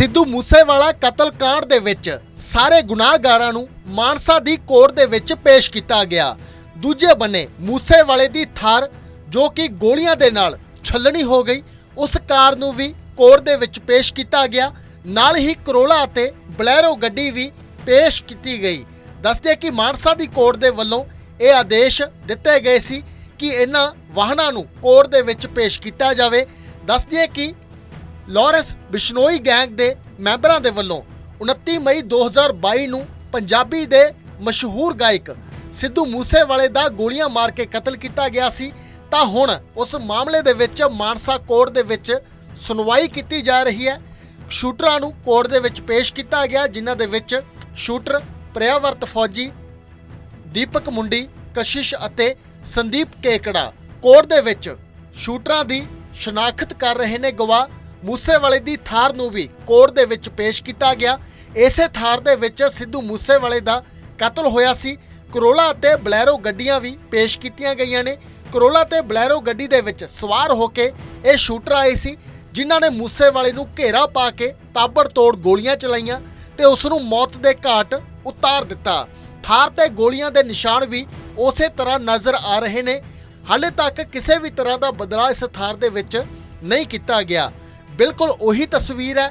ਸਿੱਧੂ ਮੂਸੇਵਾਲਾ ਕਤਲकांड ਦੇ ਵਿੱਚ ਸਾਰੇ ਗੁਨਾਹਗਾਰਾਂ ਨੂੰ ਮਾਨਸਾ ਦੀ ਕੋਰਟ ਦੇ ਵਿੱਚ ਪੇਸ਼ ਕੀਤਾ ਗਿਆ। ਦੂਜੇ ਬੰਨੇ ਮੂਸੇਵਾਲੇ ਦੀ ਥਾਰ, ਜੋ ਕਿ ਗੋਲੀਆਂ ਦੇ ਨਾਲ ਛੱਲਣੀ ਹੋ ਗਈ, ਉਸ ਕਾਰ ਨੂੰ ਵੀ ਕੋਰਟ ਦੇ ਵਿੱਚ ਪੇਸ਼ ਕੀਤਾ ਗਿਆ। ਨਾਲ ਹੀ ਕਰੋਲਾ ਅਤੇ ਬਲੈਰੋ ਗੱਡੀ ਵੀ ਪੇਸ਼ ਕੀਤੀ ਗਈ। ਦੱਸਦੇ ਕਿ ਮਾਨਸਾ ਦੀ ਕੋਰਟ ਦੇ ਵੱਲੋਂ ਇਹ ਆਦੇਸ਼ ਦਿੱਤੇ ਗਏ ਸੀ ਕਿ ਇਹਨਾਂ ਵਾਹਨਾਂ ਨੂੰ ਕੋਰਟ ਦੇ ਵਿੱਚ ਪੇਸ਼ ਕੀਤਾ ਜਾਵੇ। ਦੱਸਦੇ ਕਿ ਲਾਰੈਂਸ ਬਿਸ਼ਨੋਈ ਗੈਂਗ ਦੇ ਮੈਂਬਰਾਂ ਦੇ ਵੱਲੋਂ 29 ਮਈ 2022 ਨੂੰ ਪੰਜਾਬੀ ਦੇ ਮਸ਼ਹੂਰ ਗਾਇਕ ਸਿੱਧੂ ਮੂਸੇਵਾਲੇ ਦਾ ਗੋਲੀਆਂ ਮਾਰ ਕੇ ਕਤਲ ਕੀਤਾ ਗਿਆ ਸੀ, ਤਾਂ ਹੁਣ ਉਸ ਮਾਮਲੇ ਦੇ ਵਿੱਚ ਮਾਨਸਾ ਕੋਰਟ ਦੇ ਵਿੱਚ ਸੁਣਵਾਈ ਕੀਤੀ ਜਾ ਰਹੀ ਹੈ। ਸ਼ੂਟਰਾਂ ਨੂੰ ਕੋਰਟ ਦੇ ਵਿੱਚ ਪੇਸ਼ ਕੀਤਾ ਗਿਆ, ਜਿਨ੍ਹਾਂ ਦੇ ਵਿੱਚ ਸ਼ੂਟਰ ਪ੍ਰਿਆਵਰਤ ਫੌਜੀ, ਦੀਪਕ ਮੁੰਡੀ, ਕਸ਼ਿਸ਼ ਅਤੇ ਸੰਦੀਪ ਕੇਕੜਾ ਕੋਰਟ ਦੇ ਵਿੱਚ ਸ਼ੂਟਰਾਂ ਦੀ ਸ਼ਨਾਖਤ ਕਰ ਰਹੇ ਨੇ। ਗਵਾਹ ਮੂਸੇਵਾਲੇ ਦੀ ਥਾਰ ਨੂੰ ਵੀ ਕੋਰਟ ਦੇ ਵਿੱਚ ਪੇਸ਼ ਕੀਤਾ ਗਿਆ। ਇਸੇ ਥਾਰ ਦੇ ਵਿੱਚ ਸਿੱਧੂ ਮੂਸੇਵਾਲੇ ਦਾ ਕਤਲ ਹੋਇਆ ਸੀ। ਕਰੋਲਾ ਅਤੇ ਬਲੈਰੋ ਗੱਡੀਆਂ ਵੀ ਪੇਸ਼ ਕੀਤੀਆਂ ਗਈਆਂ ਨੇ। ਕਰੋਲਾ ਤੇ ਬਲੈਰੋ ਗੱਡੀ ਦੇ ਵਿੱਚ ਸਵਾਰ ਹੋ ਕੇ ਇਹ ਸ਼ੂਟਰ ਆਏ ਸੀ, ਜਿਨ੍ਹਾਂ ਨੇ ਮੂਸੇਵਾਲੇ ਨੂੰ ਘੇਰਾ ਪਾ ਕੇ ਤਾਬੜਤੋੜ ਗੋਲੀਆਂ ਚਲਾਈਆਂ ਤੇ ਉਸ ਨੂੰ ਮੌਤ ਦੇ ਘਾਟ ਉਤਾਰ ਦਿੱਤਾ। ਥਾਰ ਤੇ ਗੋਲੀਆਂ ਦੇ ਨਿਸ਼ਾਨ ਵੀ ਉਸੇ ਤਰ੍ਹਾਂ ਨਜ਼ਰ ਆ ਰਹੇ ਨੇ। ਹਾਲੇ ਤੱਕ ਕਿਸੇ ਵੀ ਤਰ੍ਹਾਂ ਦਾ ਬਦਲਾਅ ਇਸ ਥਾਰ ਦੇ ਵਿੱਚ ਨਹੀਂ ਕੀਤਾ ਗਿਆ। ਬਿਲਕੁਲ ਉਹੀ ਤਸਵੀਰ ਹੈ,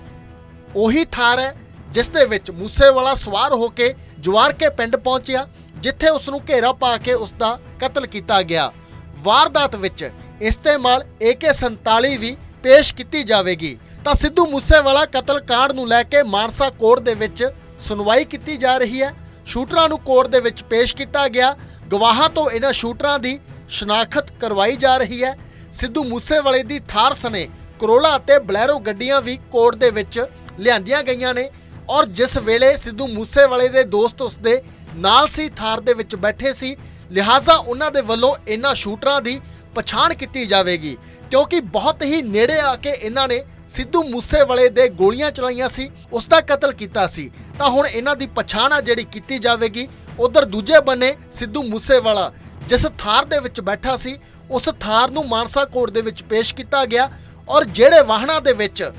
ਉਹੀ ਥਾਰ ਹੈ, ਜਿਸ ਦੇ ਵਿੱਚ ਮੂਸੇਵਾਲਾ ਸਵਾਰ ਹੋ ਕੇ ਜਵਾਰ ਕੇ ਪਿੰਡ ਪਹੁੰਚਿਆ, ਜਿੱਥੇ ਉਸ ਨੂੰ ਘੇਰਾ ਪਾ ਕੇ ਉਸ ਦਾ ਕਤਲ ਕੀਤਾ ਗਿਆ। ਵਾਰਦਾਤ ਵਿੱਚ ਇਸਤੇਮਾਲ AK47 ਵੀ ਪੇਸ਼ ਕੀਤੀ ਜਾਵੇਗੀ। ਤਾਂ ਸਿੱਧੂ ਮੂਸੇਵਾਲਾ ਕਤਲ ਕਾਂਡ ਨੂੰ ਲੈ ਕੇ ਮਾਨਸਾ ਕੋਰਟ ਦੇ ਵਿੱਚ ਸੁਣਵਾਈ ਕੀਤੀ ਜਾ ਰਹੀ ਹੈ। ਸ਼ੂਟਰਾਂ ਨੂੰ ਕੋਰਟ ਦੇ ਵਿੱਚ ਪੇਸ਼ ਕੀਤਾ ਗਿਆ। ਗਵਾਹਾਂ ਤੋਂ ਇਹਨਾਂ ਸ਼ੂਟਰਾਂ ਦੀ ਸ਼ਨਾਖਤ ਕਰਵਾਈ ਜਾ ਰਹੀ ਹੈ। ਸਿੱਧੂ ਮੂਸੇਵਾਲੇ ਦੀ ਥਾਰ ਸਨੇ ਕਰੋਲਾ ਅਤੇ ਬਲੈਰੋ ਗੱਡੀਆਂ ਵੀ ਕੋਰਟ ਦੇ ਵਿੱਚ ਲਿਆਂਦੀਆਂ ਗਈਆਂ ਨੇ ਔਰ ਜਿਸ ਵੇਲੇ ਸਿੱਧੂ ਮੂਸੇਵਾਲੇ ਦੇ ਦੋਸਤ ਉਸਦੇ ਨਾਲ ਸੀ, ਥਾਰ ਦੇ ਵਿੱਚ ਬੈਠੇ ਸੀ, ਲਿਹਾਜ਼ਾ ਉਹਨਾਂ ਦੇ ਵੱਲੋਂ ਇਹਨਾਂ ਸ਼ੂਟਰਾਂ ਦੀ ਪਛਾਣ ਕੀਤੀ ਜਾਵੇਗੀ ਕਿਉਂਕਿ ਬਹੁਤ ਹੀ ਨੇੜੇ ਆ ਕੇ ਇਹਨਾਂ ਨੇ ਸਿੱਧੂ ਮੂਸੇਵਾਲੇ ਦੇ ਗੋਲੀਆਂ ਚਲਾਈਆਂ ਸੀ, ਉਸ ਦਾ ਕਤਲ ਕੀਤਾ ਸੀ। ਤਾਂ ਹੁਣ ਇਹਨਾਂ ਦੀ ਪਛਾਣ ਆ ਜਿਹੜੀ ਕੀਤੀ ਜਾਵੇਗੀ, ਉਧਰ ਦੂਜੇ ਬੰਨੇ ਸਿੱਧੂ ਮੂਸੇਵਾਲਾ, ਜਿਸ ਥਾਰ ਦੇ ਵਿੱਚ ਬੈਠਾ ਸੀ, ਉਸ ਥਾਰ ਨੂੰ ਮਾਨਸਾ ਕੋਰਟ ਦੇ ਵਿੱਚ ਪੇਸ਼ ਕੀਤਾ ਗਿਆ। ਔਰ ਜਿਹੜੇ ਵਾਹਨਾਂ ਦੇ ਵਿੱਚ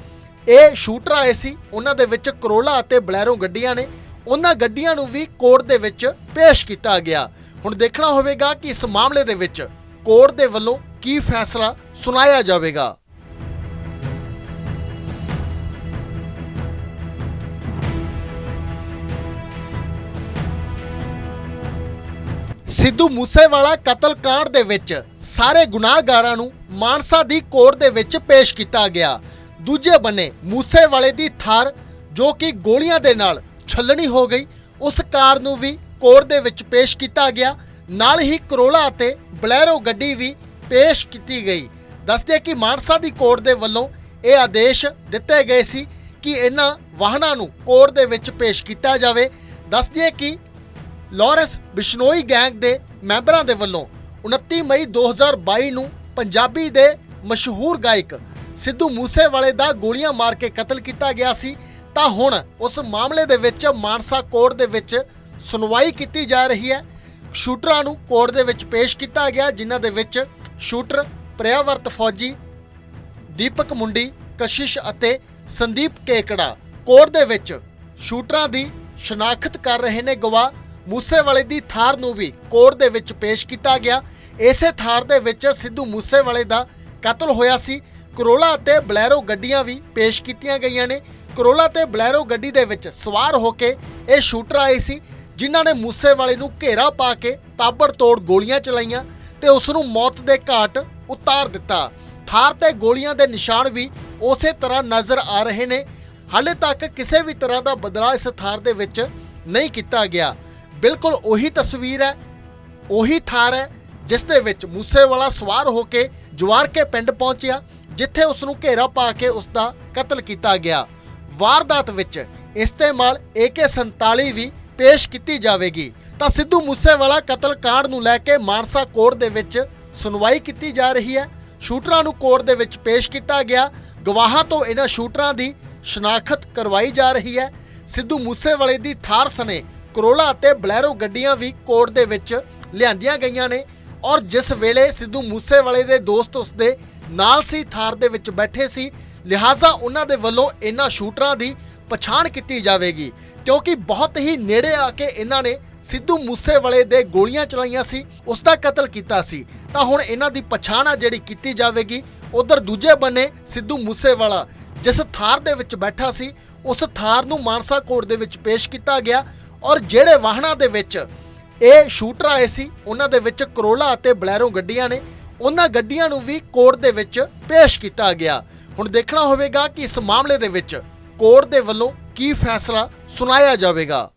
ਇਹ ਸ਼ੂਟਰ ਆਏ ਸੀ, ਉਹਨਾਂ ਦੇ ਵਿੱਚ ਕਰੋਲਾ ਅਤੇ ਬਲੈਰੋ ਗੱਡੀਆਂ ਨੇ, ਉਹਨਾਂ ਗੱਡੀਆਂ ਨੂੰ ਵੀ ਕੋਰਟ ਦੇ ਵਿੱਚ ਪੇਸ਼ ਕੀਤਾ ਗਿਆ। ਹੁਣ ਦੇਖਣਾ ਹੋਵੇਗਾ ਕਿ ਇਸ ਮਾਮਲੇ ਦੇ ਵਿੱਚ ਕੋਰਟ ਦੇ ਵੱਲੋਂ ਕੀ ਫੈਸਲਾ ਸੁਣਾਇਆ ਜਾਵੇਗਾ। ਸਿੱਧੂ ਮੂਸੇਵਾਲਾ ਕਤਲकांड ਦੇ ਵਿੱਚ ਸਾਰੇ ਗੁਨਾਹਗਾਰਾਂ ਨੂੰ ਮਾਨਸਾ ਦੀ ਕੋਰਟ ਦੇ ਵਿੱਚ ਪੇਸ਼ ਕੀਤਾ ਗਿਆ। ਦੂਜੇ ਬੰਨੇ ਮੂਸੇਵਾਲੇ ਦੀ ਥਾਰ, ਜੋ ਕਿ ਗੋਲੀਆਂ ਦੇ ਨਾਲ ਛੱਲਣੀ ਹੋ ਗਈ, ਉਸ ਕਾਰ ਨੂੰ ਵੀ ਕੋਰਟ ਦੇ ਵਿੱਚ ਪੇਸ਼ ਕੀਤਾ ਗਿਆ। ਨਾਲ ਹੀ ਕਰੋਲਾ ਅਤੇ ਬਲੈਰੋ ਗੱਡੀ ਵੀ ਪੇਸ਼ ਕੀਤੀ ਗਈ। ਦੱਸਦੇ ਕਿ ਮਾਨਸਾ ਦੀ ਕੋਰਟ ਦੇ ਵੱਲੋਂ ਇਹ ਆਦੇਸ਼ ਦਿੱਤੇ ਗਏ ਸੀ ਕਿ ਇਹਨਾਂ ਵਾਹਨਾਂ ਨੂੰ ਕੋਰਟ ਦੇ ਵਿੱਚ ਪੇਸ਼ ਕੀਤਾ ਜਾਵੇ। ਦੱਸਦੇ ਕਿ ਲਾਰੈਂਸ ਬਿਸ਼ਨੋਈ ਗੈਂਗ ਦੇ ਮੈਂਬਰਾਂ ਦੇ ਵੱਲੋਂ 29 ਮਈ 2022 ਨੂੰ ਪੰਜਾਬੀ ਦੇ ਮਸ਼ਹੂਰ ਗਾਇਕ ਸਿੱਧੂ ਮੂਸੇਵਾਲੇ ਦਾ ਗੋਲੀਆਂ ਮਾਰ ਕੇ ਕਤਲ ਕੀਤਾ ਗਿਆ ਸੀ, ਤਾਂ ਹੁਣ ਉਸ ਮਾਮਲੇ ਦੇ ਵਿੱਚ ਮਾਨਸਾ ਕੋਰਟ ਦੇ ਵਿੱਚ ਸੁਣਵਾਈ ਕੀਤੀ ਜਾ ਰਹੀ ਹੈ। ਸ਼ੂਟਰਾਂ ਨੂੰ ਕੋਰਟ ਦੇ ਵਿੱਚ ਪੇਸ਼ ਕੀਤਾ ਗਿਆ, ਜਿਨ੍ਹਾਂ ਦੇ ਵਿੱਚ ਸ਼ੂਟਰ ਪ੍ਰਿਆਵਰਤ ਫੌਜੀ, ਦੀਪਕ ਮੁੰਡੀ, ਕਸ਼ਿਸ਼ ਅਤੇ ਸੰਦੀਪ ਕੇਕੜਾ ਕੋਰਟ ਦੇ ਵਿੱਚ ਸ਼ੂਟਰਾਂ ਦੀ ਸ਼ਨਾਖਤ ਕਰ ਰਹੇ ਨੇ। ਗਵਾਹ ਮੂਸੇਵਾਲੇ ਦੀ ਥਾਰ ਨੂੰ ਵੀ ਕੋਰਟ ਦੇ ਵਿੱਚ ਪੇਸ਼ ਕੀਤਾ ਗਿਆ। ਇਸੇ ਥਾਰ ਦੇ ਵਿੱਚ ਸਿੱਧੂ ਮੂਸੇਵਾਲੇ ਦਾ ਕਤਲ ਹੋਇਆ ਸੀ। ਕਰੋਲਾ ਅਤੇ ਬਲੈਰੋ ਗੱਡੀਆਂ ਵੀ ਪੇਸ਼ ਕੀਤੀਆਂ ਗਈਆਂ ਨੇ। ਕਰੋਲਾ ਤੇ ਬਲੈਰੋ ਗੱਡੀ ਦੇ ਵਿੱਚ ਸਵਾਰ ਹੋ ਕੇ ਇਹ ਸ਼ੂਟਰ ਆਏ ਸੀ, ਜਿਨ੍ਹਾਂ ਨੇ ਮੂਸੇਵਾਲੇ ਨੂੰ ਘੇਰਾ ਪਾ ਕੇ ਤਾਬੜਤੋੜ ਗੋਲੀਆਂ ਚਲਾਈਆਂ ਤੇ ਉਸ ਨੂੰ ਮੌਤ ਦੇ ਘਾਟ ਉਤਾਰ ਦਿੱਤਾ। ਥਾਰ ਤੇ ਗੋਲੀਆਂ ਦੇ ਨਿਸ਼ਾਨ ਵੀ ਉਸੇ ਤਰ੍ਹਾਂ ਨਜ਼ਰ ਆ ਰਹੇ ਨੇ। ਹਾਲੇ ਤੱਕ ਕਿਸੇ ਵੀ ਤਰ੍ਹਾਂ ਦਾ ਬਦਲਾਅ ਇਸ ਥਾਰ ਦੇ ਵਿੱਚ ਨਹੀਂ ਕੀਤਾ ਗਿਆ। ਬਿਲਕੁਲ ਉਹੀ ਤਸਵੀਰ ਹੈ, ਉਹੀ ਥਾਰ ਹੈ ਜਿਸ ਦੇ ਵਿੱਚ ਮੂਸੇਵਾਲਾ ਸਵਾਰ ਹੋ ਕੇ ਜਵਾਰਕੇ ਪਿੰਡ ਪਹੁੰਚਿਆ, ਜਿੱਥੇ ਉਸ ਨੂੰ ਘੇਰਾ ਪਾ ਕੇ ਉਸ ਦਾ ਕਤਲ ਕੀਤਾ ਗਿਆ। ਵਾਰਦਾਤ ਵਿੱਚ ਇਸਤੇਮਾਲ AK47 ਵੀ ਪੇਸ਼ ਕੀਤੀ ਜਾਵੇਗੀ। ਤਾਂ ਸਿੱਧੂ ਮੂਸੇਵਾਲਾ ਕਤਲ ਕਾਂਡ ਨੂੰ ਲੈ ਕੇ ਮਾਨਸਾ ਕੋਰਟ ਦੇ ਵਿੱਚ ਸੁਣਵਾਈ ਕੀਤੀ ਜਾ ਰਹੀ ਹੈ। ਸ਼ੂਟਰਾਂ ਨੂੰ ਕੋਰਟ ਦੇ ਵਿੱਚ ਪੇਸ਼ ਕੀਤਾ ਗਿਆ। ਗਵਾਹਾਂ ਤੋਂ ਇਹਨਾਂ ਸ਼ੂਟਰਾਂ ਦੀ ਸ਼ਨਾਖਤ ਕਰਵਾਈ ਜਾ ਰਹੀ ਹੈ। ਸਿੱਧੂ ਮੂਸੇਵਾਲੇ ਦੀ ਥਾਰ ਸਨੇ ਕਰੋਲਾ ਅਤੇ ਬਲੈਰੋ ਗੱਡੀਆਂ ਵੀ ਕੋਰਟ ਦੇ ਵਿੱਚ ਲਿਆਂਦੀਆਂ ਗਈਆਂ ਨੇ। ਔਰ ਜਿਸ ਵੇਲੇ ਸਿੱਧੂ ਮੂਸੇਵਾਲੇ ਦੇ ਦੋਸਤ ਉਸਦੇ ਨਾਲ ਸੀ, ਥਾਰ ਦੇ ਵਿੱਚ ਬੈਠੇ ਸੀ, ਲਿਹਾਜ਼ਾ ਉਹਨਾਂ ਦੇ ਵੱਲੋਂ ਇਹਨਾਂ ਸ਼ੂਟਰਾਂ ਦੀ ਪਛਾਣ ਕੀਤੀ ਜਾਵੇਗੀ, ਕਿਉਂਕਿ ਬਹੁਤ ਹੀ ਨੇੜੇ ਆ ਕੇ ਇਹਨਾਂ ਨੇ ਸਿੱਧੂ ਮੂਸੇਵਾਲੇ ਦੇ ਗੋਲੀਆਂ ਚਲਾਈਆਂ ਸੀ ਉਸ ਦਾ ਕਤਲ ਕੀਤਾ ਸੀ। ਤਾਂ ਹੁਣ ਇਹਨਾਂ ਦੀ ਪਛਾਣ ਆ ਜਿਹੜੀ ਕੀਤੀ ਜਾਵੇਗੀ, ਉਧਰ ਦੂਜੇ ਬੰਨੇ ਸਿੱਧੂ ਮੂਸੇਵਾਲਾ, ਜਿਸ ਥਾਰ ਦੇ ਵਿੱਚ ਬੈਠਾ ਸੀ, ਉਸ ਥਾਰ ਨੂੰ ਮਾਨਸਾ ਕੋਰਟ ਦੇ ਵਿੱਚ ਪੇਸ਼ ਕੀਤਾ ਗਿਆ, ਔਰ ਜਿਹੜੇ ਵਾਹਨਾਂ ਦੇ ਵਿੱਚ ਇਹ ਸ਼ੂਟਰ ਆਏ ਸੀ, ਉਹਨਾਂ ਦੇ ਵਿੱਚ ਕਰੋਲਾ ਅਤੇ ਬਲੈਰੋ ਗੱਡੀਆਂ ਨੇ, ਉਹਨਾਂ ਗੱਡੀਆਂ ਨੂੰ ਵੀ ਕੋਰਟ ਦੇ ਵਿੱਚ ਪੇਸ਼ ਕੀਤਾ ਗਿਆ। ਹੁਣ ਦੇਖਣਾ ਹੋਵੇਗਾ ਕਿ ਇਸ ਮਾਮਲੇ ਦੇ ਵਿੱਚ ਕੋਰਟ ਦੇ ਵੱਲੋਂ ਕੀ ਫੈਸਲਾ ਸੁਣਾਇਆ ਜਾਵੇਗਾ।